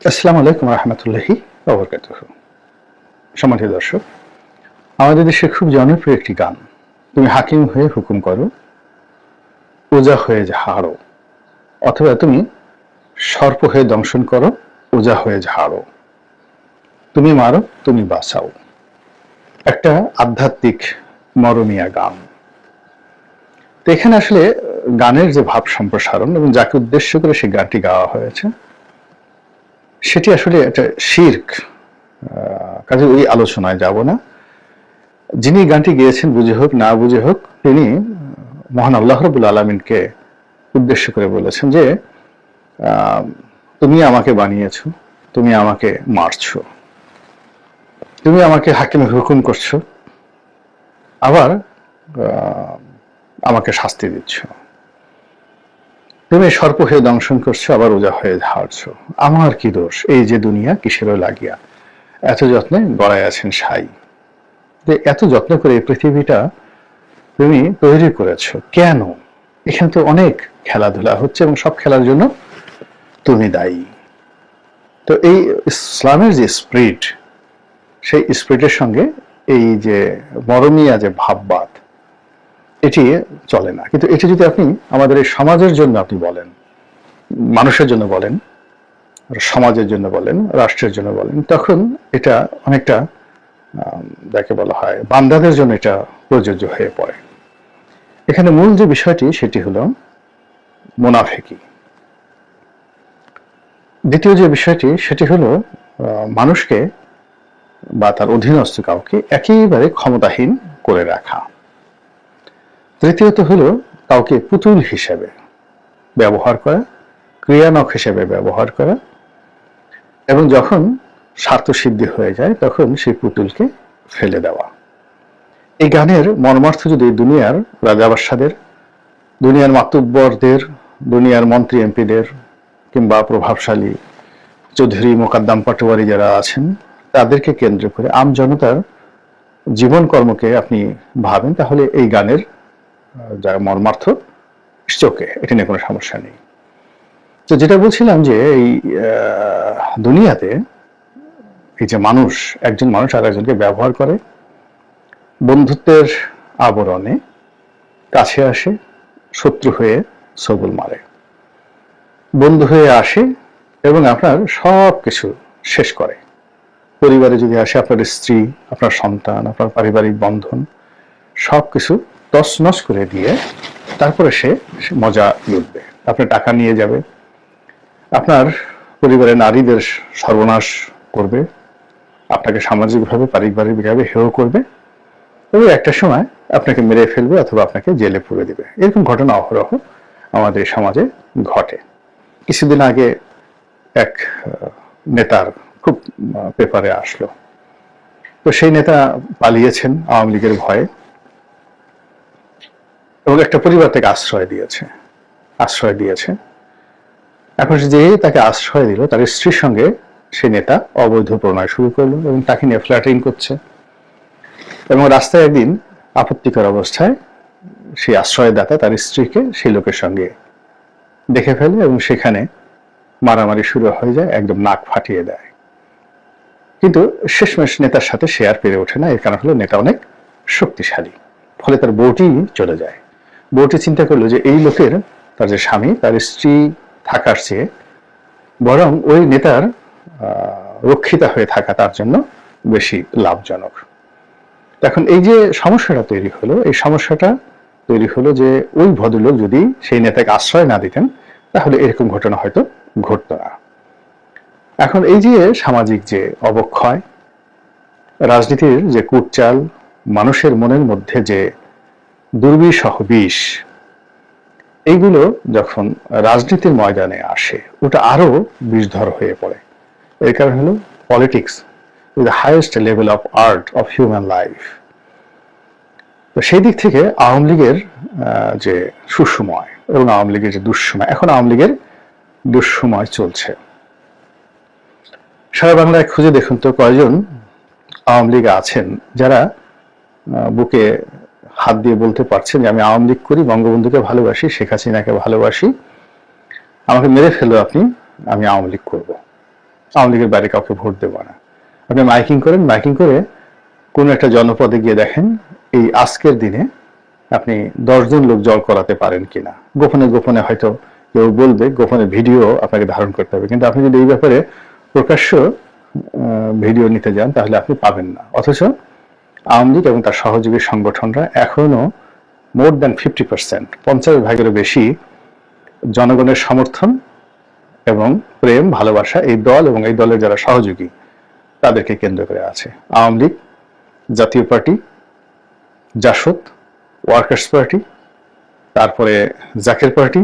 আসসালামু আলাইকুম রহমতুল্লাহি অবরকাত সম্মানিত দর্শক, আমাদের দেশে খুব জনপ্রিয় একটি গান। তুমি হাকিম হয়ে হুকুম করো, ওজা হয়ে ঝাড়ো, অথবা তুমি সর্প হয়ে দংশন করো, ওজা হয়ে ঝাড়ো। তুমি মারো, তুমি বাঁচাও। একটা আধ্যাত্মিক মরমিয়া গান। তো এখানে আসলে গানের যে ভাব সম্প্রসারণ এবং যাকে উদ্দেশ্য করে সেই গানটি গাওয়া হয়েছে সেটি আসলে একটা শির্ক। কাজে ওই আলোচনায় যাব না। যিনি গানটি গেয়েছেন, বুঝে হোক, না বুঝে হোক, তিনি মহান আল্লাহ রবুল আলমিনকে উদ্দেশ্য করে বলেছেন যে তুমি আমাকে বানিয়েছ, তুমি আমাকে মারছো, তুমি আমাকে হাকিমে হুকুম করছ, আবার আমাকে শাস্তি দিচ্ছ। তুমি সর্প হয়ে দংশন করছ, আবার ওজা হয়ে ঝাড়ছো আমার কি দোষ? এই যে দুনিয়া কিসেরও লাগিয়া? এত যত্নে গড়ায় আছেন সাই। যে এত যত্ন করে পৃথিবীটা তুমি তৈরি করেছ, কেন? এখানে তো অনেক খেলাধুলা হচ্ছে এবং সব খেলার জন্য তুমি দায়ী। তো এই ইসলামের যে স্প্রিট সেই স্প্রিটের সঙ্গে এই যে মরমিয়া যে ভাববাদ এটি চলে না। কিন্তু এটি যদি আপনি আমাদের এই সমাজের জন্য আপনি বলেন, মানুষের জন্য বলেন, সমাজের জন্য বলেন, রাষ্ট্রের জন্য বলেন, তখন এটা অনেকটা যাকে বলা হয় বান্দাদের জন্য এটা প্রযোজ্য হয়ে পড়ে। এখানে মূল যে বিষয়টি, সেটি হলো মোনাফেকি। দ্বিতীয় যে বিষয়টি, সেটি হলো মানুষকে বা তার অধীনস্থ কাউকে একেবারে ক্ষমতাহীন করে রাখা। তৃতীয়ত হলো কাউকে পুতুল হিসেবে ব্যবহার করা, ক্রিয়ানক হিসেবে ব্যবহার করা এবং যখন স্বার্থ সিদ্ধি হয়ে যায় তখন সেই পুতুলকে ফেলে দেওয়া। এই গানের মর্মার্থ যদি দুনিয়ার রাজাবাসাদের, দুনিয়ার মাতুব্বরদের, দুনিয়ার মন্ত্রী এমপিদের কিংবা প্রভাবশালী চৌধুরী মোকাদ্দাম পাটোয়ারি যারা আছেন, তাদেরকে কেন্দ্র করে আম জনতার জীবন কর্মকে আপনি ভাবেন, তাহলে এই গানের যার মর্মার্থ চোখে এটা নিয়ে কোনো সমস্যা নেই। তো যেটা বলছিলাম যে এই দুনিয়াতে এই যে মানুষ, একজন মানুষ আর একজনকে ব্যবহার করে, বন্ধুত্বের আবরণে কাছে আসে, শত্রু হয়ে সবল মারে। বন্ধু হয়ে আসে এবং আপনার সব কিছু শেষ করে। পরিবারে যদি আসে আপনার স্ত্রী, আপনার সন্তান, আপনার পারিবারিক বন্ধন সব কিছু তছনছ করে দিয়ে তারপরে সে মজা লুটবে। আপনার টাকা নিয়ে যাবে। আপনার পরিবারের নারীদের সর্বনাশ করবে। আপনাকে সামাজিকভাবে, পারিবারিকভাবে হেয় করবে। এবং একটা সময় আপনাকে মেরে ফেলবে অথবা আপনাকে জেলে পুরে দিবে। এরকম ঘটনা অহরহ আমাদের সমাজে ঘটে। কিছুদিন আগে এক নেতার খুব পেপারে আসলো। তো সেই নেতা পালিয়েছেন আওয়ামী লীগের ভয়ে। এবং একটা পরিবার তাকে আশ্রয় দিয়েছে আশ্রয় দিয়েছে। এখন যে তাকে আশ্রয় দিল, তার স্ত্রীর সঙ্গে সে নেতা অবৈধ প্রণয় শুরু করল এবং তাকে নিয়ে ফ্ল্যাটিং করছে। এবং রাস্তায় একদিন আপত্তিকর অবস্থায় সেই আশ্রয়দাতা তার স্ত্রীকে সেই লোকের সঙ্গে দেখে ফেলে এবং সেখানে মারামারি শুরু হয়ে যায়, একদম নাক ফাটিয়ে দেয়। কিন্তু শেষমেশ নেতার সাথে সে আর পেরে ওঠে না, এর কারণ হলো নেতা অনেক শক্তিশালী, ফলে তার বউটি চলে যায়। বউটি চিন্তা করল যে এই লোকের, তার যে স্বামী, তার স্ত্রী থাকার চেয়ে বরং ওই নেতার রক্ষিতা হয়ে থাকা তার জন্য বেশি লাভজনক। এখন এই যে সমস্যাটা তৈরি হলো, এই সমস্যাটা তৈরি হলো যে ওই ভদ্রলোক যদি সেই নেতাকে আশ্রয় না দিতেন, তাহলে এরকম ঘটনা হয়তো ঘটতো না। এখন এই যে সামাজিক যে অবক্ষয়, রাজনীতির যে কুটচাল, মানুষের মনের মধ্যে যে দুর্বিষহ বিষ। এইগুলো যখন রাজনীতির ময়দানে আসে, ওটা আরও বিষধর হয়ে পড়ে। এর কারণ হলো politics with highest level of art of human life তো সেই দিক থেকে আওয়ামী লীগের যে সুসময় এবং আওয়ামী লীগের যে দুঃসময়, এখন আওয়ামী লীগের দুঃসময় চলছে। সারা বাংলায় খুঁজে দেখুন তো কয়জন আওয়ামী লীগে আছেন যারা বুকে হাত দিয়ে বলতে পারছেন যে আমি আওয়ামী লীগ করি, বঙ্গবন্ধুকে ভালোবাসি, শেখ হাসিনাকে ভালোবাসি। আমাকে মেরে ফেলো আপনি, আমি আওয়ামী লীগ করব। আওয়ামী লীগের বাইরে কাউকে ভোট দেবো না। আপনি মাইকিং করেন, মাইকিং করে কোন একটা জনপদে গিয়ে দেখেন, এই আজকের দিনে আপনি দশজন লোক জল করাতে পারেন কিনা। গোপনে গোপনে হয়তো কেউ বলবে, গোপনে ভিডিও আপনাকে ধারণ করতে হবে। কিন্তু আপনি যদি এই ব্যাপারে প্রকাশ্য ভিডিও নিতে যান, তাহলে আপনি পাবেন না। অথচ আওয়ামী লীগ এবং তার সহযোগী সংগঠনরা এখনও মোর দ্যান ফিফটি পার্সেন্ট, পঞ্চাশ ভাগেরও বেশি জনগণের সমর্থন এবং প্রেম, ভালোবাসা এই দল এবং এই দলের যারা সহযোগী, তাদেরকে কেন্দ্র করে আছে। আওয়ামী লীগ, জাতীয় পার্টি, জাসদ, ওয়ার্কার্স পার্টি, তারপরে জাকের পার্টি।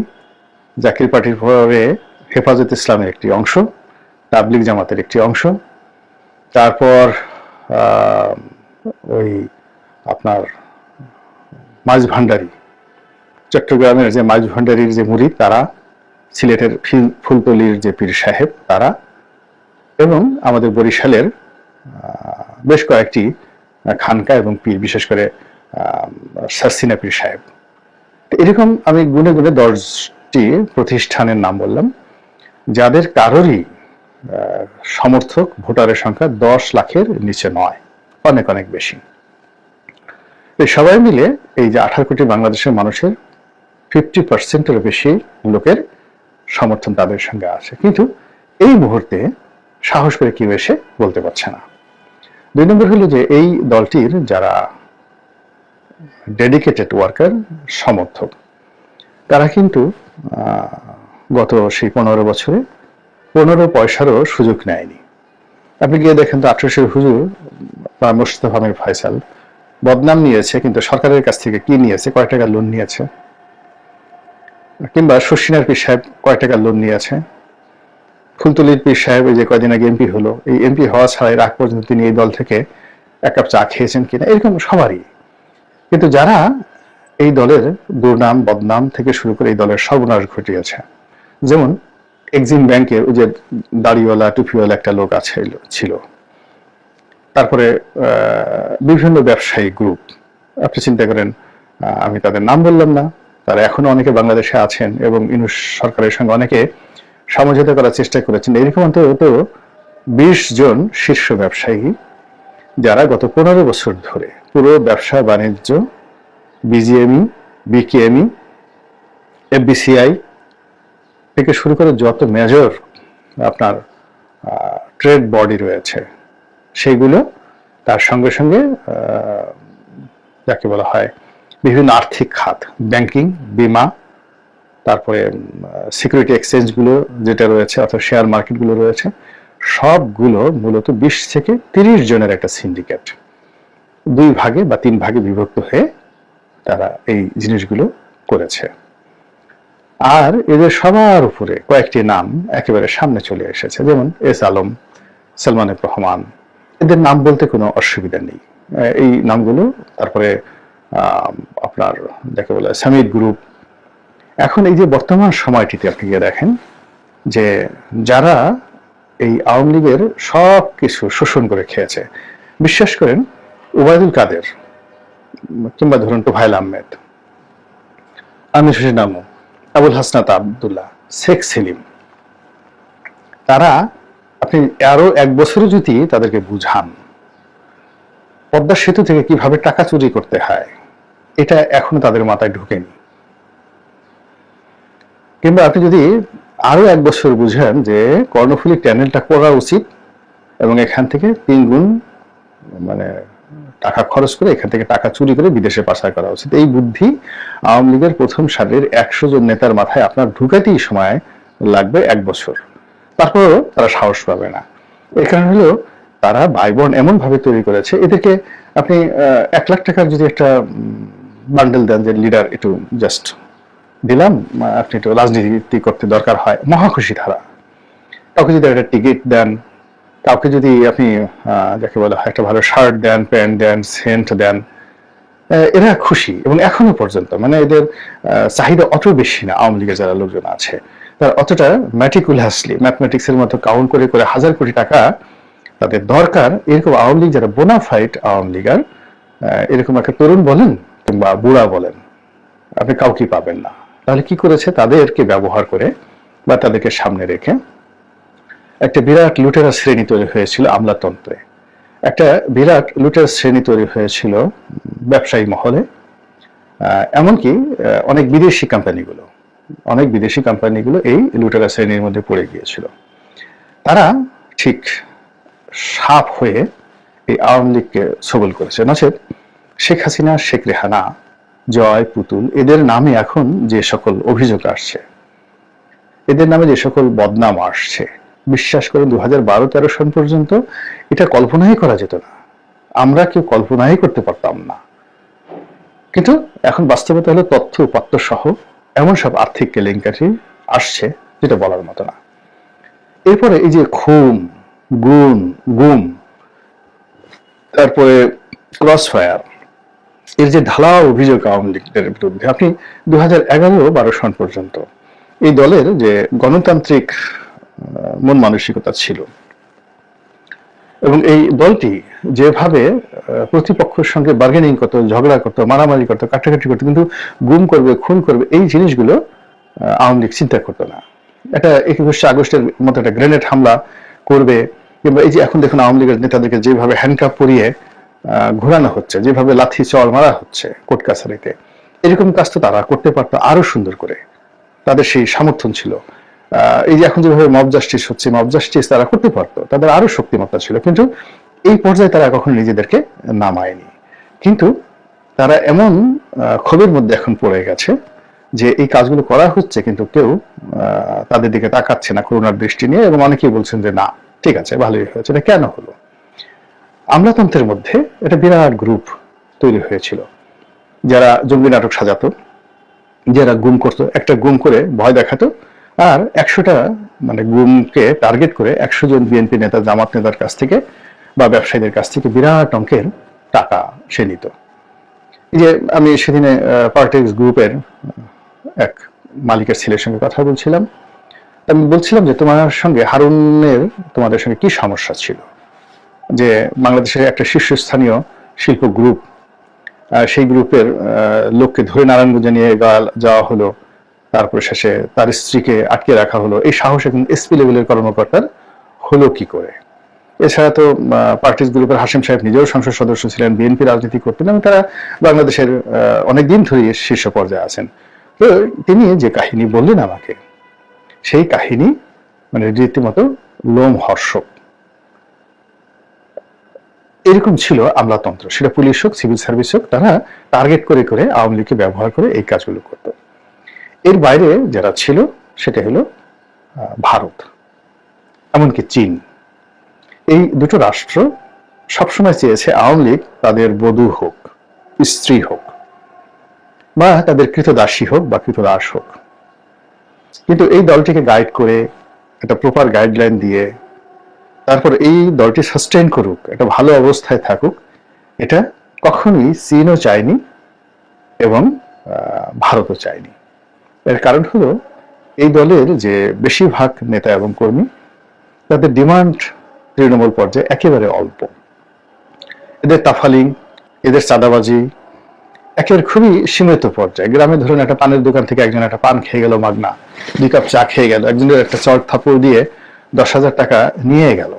জাকির পার্টির পরে হেফাজত ইসলামের একটি অংশ, তাবলিগ জামাতের একটি অংশ। তারপর ওই আপনার মাঝ ভান্ডারি, চট্টগ্রামের যে মাঝ ভান্ডারির যে মুরিদ তারা সিলেটের ফুলতলির যে পীর সাহেব, তারা এবং আমাদের বরিশালের বেশ কয়েকটি খানকা এবং পীর, বিশেষ করে সাসিনা পীর সাহেব। এরকম আমি গুনে গুনে দশটি প্রতিষ্ঠানের নাম বললাম, যাদের কারোরই সমর্থক ভোটারের সংখ্যা দশ লাখের নিচে নয়। অনেক অনেক বেশি। এই সবাই মিলে এই যে আঠারো কোটি বাংলাদেশের মানুষের ফিফটি পার্সেন্টের বেশি লোকের সমর্থন তাদের সঙ্গে আছে। কিন্তু এই মুহূর্তে সাহস করে কেউ এসে বলতে পারছে না। দুই নম্বর হলো যে এই দলটির যারা ডেডিকেটেড ওয়ার্কার সমর্থক, তারা কিন্তু গত সেই পনেরো বছরে পনেরো পয়সারও সুযোগ নেয়নি। আপনি গিয়ে দেখেন তো আঠারোশো হুজুর বা আমির ফয়সাল বদনাম নিয়েছে, কিন্তু সরকারের কাছ থেকে কি নিয়েছে? কয় টাকা লোন নিয়েছে? কিংবা শশিনার পীর সাহেব কয় টাকা লোন নিয়েছে? ফুলতলির পীর সাহেব এই যে কয়দিন আগে এমপি হলো, এই এমপি হওয়া ছাড়া এর আগ পর্যন্ত তিনি এই দল থেকে এক কাপ চা খেয়েছেন কিনা? এরকম সবারই। কিন্তু যারা এই দলের দুর্নাম, বদনাম থেকে শুরু করে এই দলের সর্বনাশ ঘটিয়েছে, যেমন এক্সিম ব্যাংকের ওই যে দাড়িওয়ালা, টুপিওয়ালা একটা লোক আছে, ছিল। তারপরে বিভিন্ন ব্যবসায়ী গ্রুপ আপনি চিন্তা করেন আমি তাদের নাম বললাম না। তারা এখনও অনেকে বাংলাদেশে আছেন এবং ইনুস সরকারের সঙ্গে অনেকে সমঝোতা করার চেষ্টা করেছেন। এরকম অন্তত বিশ জন শীর্ষ ব্যবসায়ী, যারা গত পনেরো বছর ধরে পুরো ব্যবসা, বাণিজ্য, বিজিএমই, বিকেএমই, এফবিসিআই থেকে শুরু করে যত মেজর আপনার ট্রেড বডি রয়েছে সেইগুলো তার সঙ্গে সঙ্গে যাকে বলা হয় বিভিন্ন আর্থিক খাত ব্যাংকিং বিমা, তারপরে সিকিউরিটি এক্সচেঞ্জগুলো যেটা রয়েছে, অর্থাৎ শেয়ার মার্কেটগুলো রয়েছে, সবগুলো মূলত বিশ থেকে তিরিশ জনের একটা সিন্ডিকেট দুই ভাগে বা তিন ভাগে বিভক্ত হয়ে তারা এই জিনিসগুলো করেছে। আর এদের সবার উপরে কয়েকটি নাম একেবারে সামনে চলে এসেছে, যেমন এস আলম, সালমান রহমান। এদের নাম বলতে কোনো অসুবিধা নেই। এই নামগুলো, তারপরে আপনার যাকে বলে সামিদ গ্রুপ। এখন এই যে বর্তমান সময়টিতে আপনি গিয়ে দেখেন যে যারা এই আওয়ামী লীগের সব কিছু শোষণ করে খেয়েছে বিশ্বাস করেন ওবায়দুল কাদের কিংবা ধরুন তোফাইল আহমেদ, আমির হোসেন আমু আবুল হাসনাত আবদুল্লাহ, শেখ সেলিম। তারা, আপনি আরও এক বছরে যদি তাদেরকে বুঝান, পদ্মা সেতু থেকে কীভাবে টাকা চুরি করতে হয়, এটা এখনও তাদের মাথায় ঢুকেনি। কিংবা আপনি যদি আরও এক বছর বুঝেন যে কর্ণফুলী ট্যানেলটা করা উচিত এবং এখান থেকে তিন গুণ মানে টাকা খরচ করে এখান থেকে টাকা চুরি করে বিদেশে পাচার করা উচিত। এই বুদ্ধি আওয়ামী লীগের প্রথম সারির একশো জন নেতার মাথায় আপনার ঢুকাতেই সময় লাগবে এক বছর। তারপরেও তারা সাহস পাবে না। এর কারণ হলো তারা ভাই বোন এমন ভাবে তৈরি করেছে, এদেরকে আপনি এক লাখ টাকার যদি একটা বান্ডেল দেন যে লিডার একটু জাস্ট দিলাম, আপনি একটু রাজনীতি করতে দরকার হয় মহা খুশি তারা কাউকে যদি একটা টিকিট দেন কাউকে যদি আপনি যাকে বলা হয় একটা ভালো shirt then pant then scent then এরা খুশি। এবং এখনও পর্যন্ত মানে এদের চাহিদা অত বেশি না আওয়ামী লীগের যারা লোকজন আছে। তারা অতটা ম্যাটিকুলাসলি ম্যাথমেটিক্সের মতো কাউন্ট করে করে হাজার কোটি টাকা তাদের দরকার। এরকম আওয়ামী লীগ যারা বোনাফাইট আওয়ামী লীগার আহ, এরকম একটা তরুণ বলেন কিংবা বুড়া বলেন আপনি কাউকে পাবেন না। তাহলে কি করেছে? তাদেরকে ব্যবহার করে বা তাদেরকে সামনে রেখে একটা বিরাট লুটেরা শ্রেণি তৈরি হয়েছিল আমলাতন্ত্রে। একটা বিরাট লুটেরা শ্রেণি তৈরি হয়েছিল ব্যবসায়ী মহলে। এমনকি অনেক বিদেশি কোম্পানিগুলো, অনেক বিদেশি কোম্পানিগুলো এই লুটেরা শ্রেণির মধ্যে পড়ে গিয়েছিল। তারা ঠিক সাপ হয়ে এই আওয়ামী লীগকে সবল করেছে। নচেত শেখ হাসিনা, শেখ রেহানা, জয়, পুতুল, এদের নামে এখন যে সকল অভিযোগ আসছে, এদের নামে যে সকল বদনাম আসছে বিশ্বাস করে দু হাজার বারো, তেরো সন পর্যন্ত এটা কল্পনাই করা যেত না। আমরা কেউ কল্পনাই করতে পারতাম না। কিন্তু এখন বাস্তবতা হলো তথ্য, উপাত্ত সহ এমন সব আর্থিক কেলেঙ্কারি আসছে যেটা বলার মতো না। এরপরে এই যে খুন, গুণ, গুম, তারপরে ক্রস ফায়ার এর যে ঢালা অভিযোগ আওয়ামী লীগের বিরুদ্ধে, আপনি দু হাজার এগারো, বারো সন পর্যন্ত এই দলের যে গণতান্ত্রিক মন মানসিকতা ছিল। এবং এই দলটি যেভাবে প্রতিপক্ষের সঙ্গে বার্গেনিং করতো, ঝগড়া করতো, মারামারি করতো, কাটাকাটি করতো, কিন্তু গুম করবে, খুন করবে, এই জিনিসগুলো আওয়ামী লীগ চিন্তা করতো না। একটা একুশে আগস্টের মতো একটা গ্রেনেড হামলা করবে, কিংবা এই যে এখন দেখুন আওয়ামী লীগের নেতাদেরকে যেভাবে হ্যান্ডকাপ পরিয়ে ঘোরানো হচ্ছে, যেভাবে লাথি চড় মারা হচ্ছে কোর্ট কাছারিতে, এরকম কাজ তো তারা করতে পারতো আরও সুন্দর করে। তাদের সেই সমর্থন ছিল। এই যে এখন যেভাবে মব জাস্টিস হচ্ছে মব জাস্টিস তারা করতে পারতো তাদের আরও শক্তিমত্তা ছিল, কিন্তু এই পর্যায়ে তারা কখনো নিজেদেরকে নামায়নি। কিন্তু তারা এমন ক্ষোভের মধ্যে এখন পড়ে গেছে যে এই কাজগুলো করা হচ্ছে, কিন্তু কেউ তাদের দিকে তাকাচ্ছে না করোনার দৃষ্টি নিয়ে এবং অনেকেই বলছেন যে না, ঠিক আছে, ভালোই হয়েছে, এটা কেন হলো? আমলাতন্ত্রের মধ্যে একটা বিরাট গ্রুপ তৈরি হয়েছিল, যারা জঙ্গি নাটক সাজাতো, যারা গুম করতো, একটা গুম করে ভয় দেখাতো আর একশোটা মানে গুমকে টার্গেট করে একশো জন বিএনপি নেতা, জামাত নেতার কাছ থেকে বা ব্যবসায়ীদের কাছ থেকে বিরাট অঙ্কের টাকা সে নিত। যে আমি সেদিনে পার্টিক্স গ্রুপের এক মালিকের ছেলের সঙ্গে কথা বলছিলাম। আমি বলছিলাম যে তোমার সঙ্গে হারুনের তোমাদের সঙ্গে কি সমস্যা ছিল? যে বাংলাদেশের একটা শীর্ষস্থানীয় শিল্প গ্রুপ সেই গ্রুপের লোককে ধরে নারায়ণগঞ্জে নিয়ে যাওয়া হলো। তারপরে শেষে তার স্ত্রীকে আটকে রাখা হলো। এই সাহস এখন এসপি লেভেলের কর্মকর্তার হলো কি করে? এছাড়া তো পার্টিস গ্রুপের হাসিম সাহেব নিজেও সংসদ সদস্য ছিলেন বিএনপি রাজনীতি করতেন এবং তারা বাংলাদেশের অনেক দিন ধরেই শীর্ষ পর্যায়ে আছেন। তো তিনি যে কাহিনী বললেন আমাকে, সেই কাহিনী মানে রীতিমতো লোম হর্ষক এরকম ছিল আমলাতন্ত্র। সেটা পুলিশ হোক, সিভিল সার্ভিস হোক, তারা টার্গেট করে করে, আওয়ামী লীগকে ব্যবহার করে এই কাজগুলো করত। এর বাইরে যারা ছিল, সেটা হলো ভারত, এমনকি চীন। এই দুটো রাষ্ট্র সবসময় চেয়েছে আওয়ামী লীগ তাদের বধূ হোক, স্ত্রী হোক, বা তাদের কৃতদাসী হোক বা কৃতদাস হোক। কিন্তু এই দলটিকে গাইড করে, একটা প্রপার গাইডলাইন দিয়ে, তারপর এই দলটি সাস্টেইন করুক, একটা ভালো অবস্থায় থাকুক, এটা কখনোই চীনও চায়নি এবং ভারতও চায়নি। এর কারণ হলো, এই দলের যে বেশিরভাগ নেতা এবং কর্মী, তাদের ডিমান্ড তৃণমূল পর্যায়ে একেবারে অল্প। এদের তাফালিং, এদের চাঁদাবাজি একেবারে খুবই সীমিত পর্যায়ে। গ্রামে ধরুন একটা পানের দোকান থেকে একজন একটা পান খেয়ে গেল, মাগনা, দুই কাপ চা খেয়ে গেল, একজনের একটা চট থাপড় দিয়ে দশ হাজার টাকা নিয়ে গেল।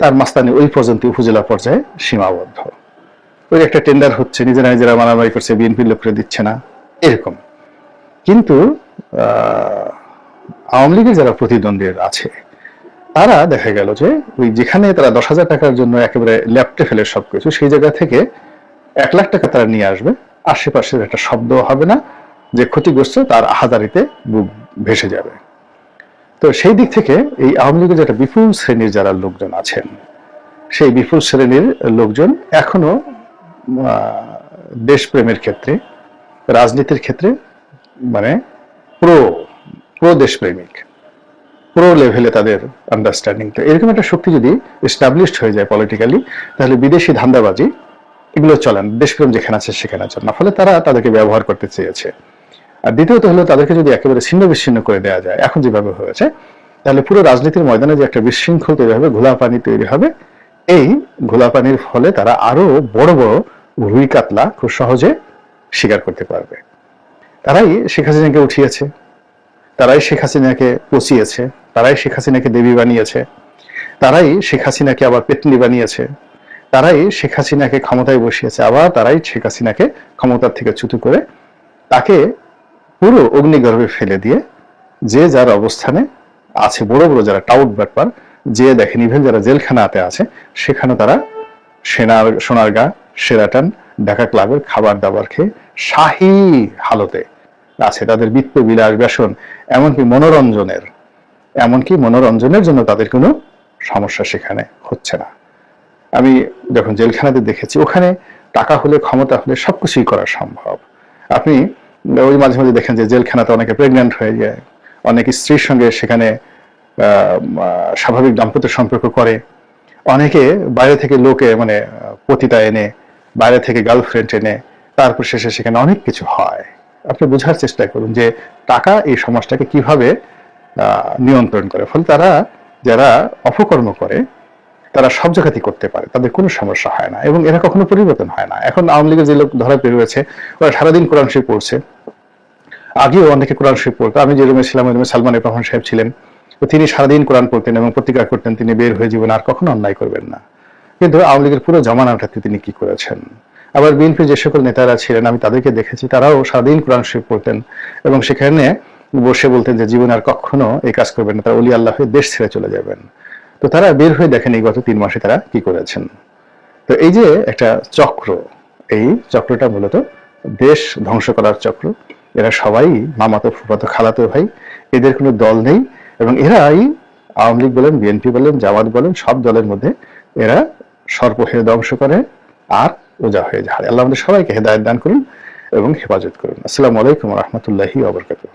তার মাস্তানি ওই পর্যন্ত উপজেলা পর্যায়ে সীমাবদ্ধ। ওই একটা টেন্ডার হচ্ছে, নিজেরা নিজেরা মারামারি করছে, বিএনপির লোকরা দিচ্ছে না, এরকম। কিন্তু আওয়ামী লীগের যারা প্রতিদ্বন্দ্বী আছে, তারা দেখা গেল যে ওই যেখানে তারা দশ হাজার টাকার জন্য একেবারে ল্যাপটে ফেলে সবকিছু, সেই জায়গা থেকে এক লাখ টাকা তারা নিয়ে আসবে। আশেপাশের একটা শব্দ হবে না যে ক্ষতিগ্রস্ত তার আহাদারিতে বুক ভেসে যাবে। তো সেই দিক থেকে এই আওয়ামী লীগের যেটা বিপুল শ্রেণির যারা লোকজন আছেন, সেই বিপুল শ্রেণির লোকজন এখনও দেশপ্রেমের ক্ষেত্রে, রাজনীতির ক্ষেত্রে মানে প্রো প্রো দেশপ্রেমিক প্রো লেভেলে তাদের আন্ডারস্ট্যান্ডিং তো এরকম একটা শক্তি যদি এস্টাবলিশড হয়ে যায় পলিটিক্যালি তাহলে বিদেশি ধান্দাবাজি এগুলো চলেন দেশপ্রেম যেখানে আছে, সেখানে চলে না। ফলে তারা তাদেরকে ব্যবহার করতে চেয়েছে। আর দ্বিতীয়ত হলো তাদেরকে যদি একেবারে ছিন্ন বিচ্ছিন্ন করে দেওয়া যায়, এখন যেভাবে হয়েছে, তাহলে পুরো রাজনীতির ময়দানে যে একটা বিশৃঙ্খল তৈরি হবে ঘোলা পানি তৈরি হবে, এই ঘোলা পানির ফলে তারা আরও বড় বড় রুই কাতলা খুব সহজে শিকার করতে পারবে। তারাই শেখ হাসিনাকে উঠিয়েছে। তারাই শেখ হাসিনাকে পচিয়েছে। তারাই শেখ হাসিনাকে দেবী বানিয়েছে। তারাই শেখ হাসিনাকে আবার পেতনি বানিয়েছে। তারাই শেখ হাসিনাকে ক্ষমতায় বসিয়েছে। আবার তারাই শেখ হাসিনাকে ক্ষমতার থেকে চ্যুত করে তাকে পুরো অগ্নিগর্ভে ফেলে দিয়ে যে যার অবস্থানে আছে, বড় বড় যারা টাউট ব্যাপার, যে দেখেন ইভেন যারা জেলখানাতে আছে, সেখানে তারা সেনার, সোনারগা, সেরাটান, ঢাকা ক্লাবের খাবার দাবার খেয়ে শাহী হালতে আছে, তাদের বৃত্ত বিলাস ব্যসন এমনকি মনোরঞ্জনের। এমনকি মনোরঞ্জনের জন্য তাদের কোনো সমস্যা সেখানে হচ্ছে না। আমি যখন জেলখানাতে দেখেছি, ওখানে টাকা হলে, ক্ষমতা হলে সবকিছুই করা সম্ভব। আপনি ওই মাঝে মাঝে দেখেন যে জেলখানাতে অনেকে প্রেগনেন্ট হয়ে যায়, অনেক স্ত্রীর সঙ্গে সেখানে স্বাভাবিক দাম্পত্য সম্পর্ক করে। অনেকে বাইরে থেকে লোকে মানে পতিতা এনে, বাইরে থেকে গার্লফ্রেন্ড এনে, তারপর শেষে সেখানে অনেক কিছু হয়। আপনি বোঝার চেষ্টা করুন যে টাকা এই সমাজটাকে কীভাবে নিয়ন্ত্রণ করে। ফলে তারা যারা অপকর্ম করে, তারা সব জায়গাতেই করতে পারে। তাদের কোনো সমস্যা হয় না এবং এরা কখনো পরিবর্তন হয় না। এখন আওয়ামী লীগের যে লোক ধরা বেরোয়েছে ওরা সারাদিন কোরআন শরীফ পড়ছে। আগেও অনেকে কোরআন শরীফ পড়তো। আমি যে রুমে ছিলাম, ওই সালমান রহমান সাহেব ছিলেন। তিনি সারাদিন কোরআন পড়তেন এবং প্রতিকার করতেন, তিনি বের হয়ে জীবন আর কখনো অন্যায় করবেন না। কিন্তু আওয়ামী লীগের পুরো জমানাটাতে তিনি কি করেছেন? আবার বিএনপি যে সকল নেতারা ছিলেন, আমি তাদেরকে দেখেছি, তারাও সারাদিন কোরআন শরীফ পড়তেন এবং সেখানে বসে বলতেন যে জীবন আর কখনো এই কাজ করবেন না, তারা অলি আল্লাহ দেশ ছেড়ে চলে যাবেন। তো তারা বের হয়ে দেখেন এই গত তিন মাসে তারা কি করেছেন। তো এই যে একটা চক্র, এই চক্রটা মূলত দেশ ধ্বংস করার চক্র। এরা সবাই মামাতো, ফুফাতো, খালাতো ভাই, এদের কোনো দল নেই এবং এরাই আওয়ামী লীগ বলেন, বিএনপি বলেন, জামাত বলেন, সব দলের মধ্যে এরা সর্প হয়ে ধ্বংস করে। আর রোজা হয়ে যায় আল্লাহ আমাদের সবাইকে হেদায়ত দান করুন এবং হেফাজত করুন। আসসালামু আলাইকুম রহমতুল্লাহি আবরকাতুহ